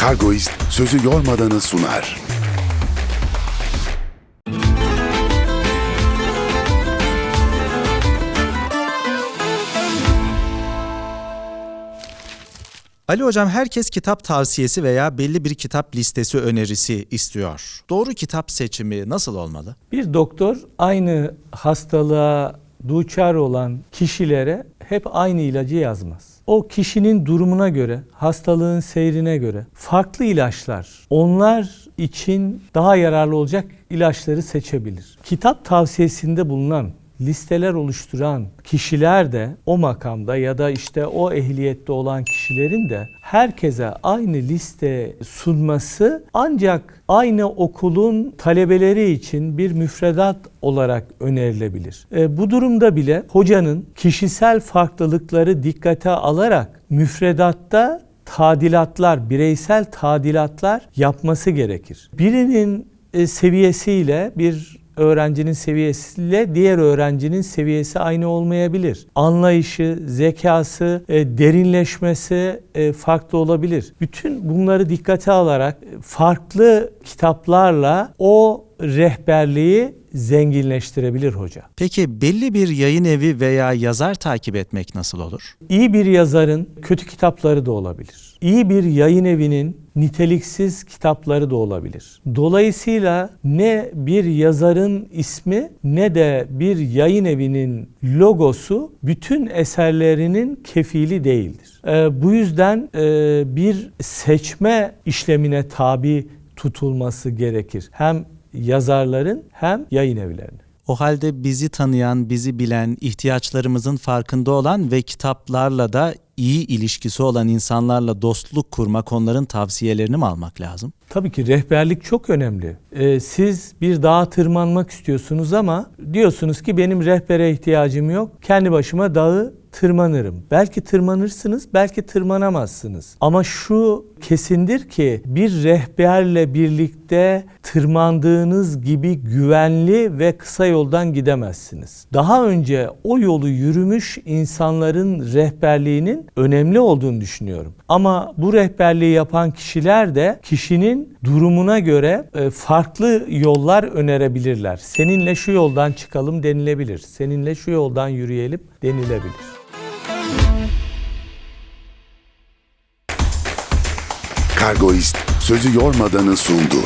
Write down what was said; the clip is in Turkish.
Kargoist sözü yormadanı sunar. Ali Hocam herkes kitap tavsiyesi veya belli bir kitap listesi önerisi istiyor. Doğru kitap seçimi nasıl olmalı? Bir doktor aynı hastalığa duçar olan kişilere hep aynı ilacı yazmaz. O kişinin durumuna göre, hastalığın seyrine göre farklı ilaçlar, onlar için daha yararlı olacak ilaçları seçebilir. Kitap tavsiyesinde bulunan listeler oluşturan kişiler de o makamda ya da işte o ehliyette olan kişilerin de herkese aynı liste sunması ancak aynı okulun talebeleri için bir müfredat olarak önerilebilir. E, bu durumda bile hocanın kişisel farklılıkları dikkate alarak müfredatta tadilatlar, bireysel tadilatlar yapması gerekir. Birinin e, seviyesiyle bir öğrencinin seviyesiyle diğer öğrencinin seviyesi aynı olmayabilir. Anlayışı, zekası, e, derinleşmesi e, farklı olabilir. Bütün bunları dikkate alarak e, farklı kitaplarla o rehberliği zenginleştirebilir hoca. Peki belli bir yayın evi veya yazar takip etmek nasıl olur? İyi bir yazarın kötü kitapları da olabilir. İyi bir yayın evinin niteliksiz kitapları da olabilir. Dolayısıyla ne bir yazarın ismi ne de bir yayın evinin logosu bütün eserlerinin kefili değildir. Ee, bu yüzden e, bir seçme işlemine tabi tutulması gerekir. Hem yazarların hem yayın evlerinin. O halde bizi tanıyan, bizi bilen, ihtiyaçlarımızın farkında olan ve kitaplarla da iyi ilişkisi olan insanlarla dostluk kurmak, onların tavsiyelerini mi almak lazım? Tabii ki rehberlik çok önemli. Ee, siz bir dağa tırmanmak istiyorsunuz ama diyorsunuz ki benim rehbere ihtiyacım yok. Kendi başıma dağı tırmanırım. Belki tırmanırsınız, belki tırmanamazsınız. Ama şu kesindir ki bir rehberle birlikte tırmandığınız gibi güvenli ve kısa yoldan gidemezsiniz. Daha önce o yolu yürümüş insanların rehberliğinin önemli olduğunu düşünüyorum. Ama bu rehberliği yapan kişiler de kişinin durumuna göre e, farklı yollar önerebilirler. Seninle şu yoldan çıkalım denilebilir. Seninle şu yoldan yürüyelim denilebilir. Kargoist sözü yormadanı sundu.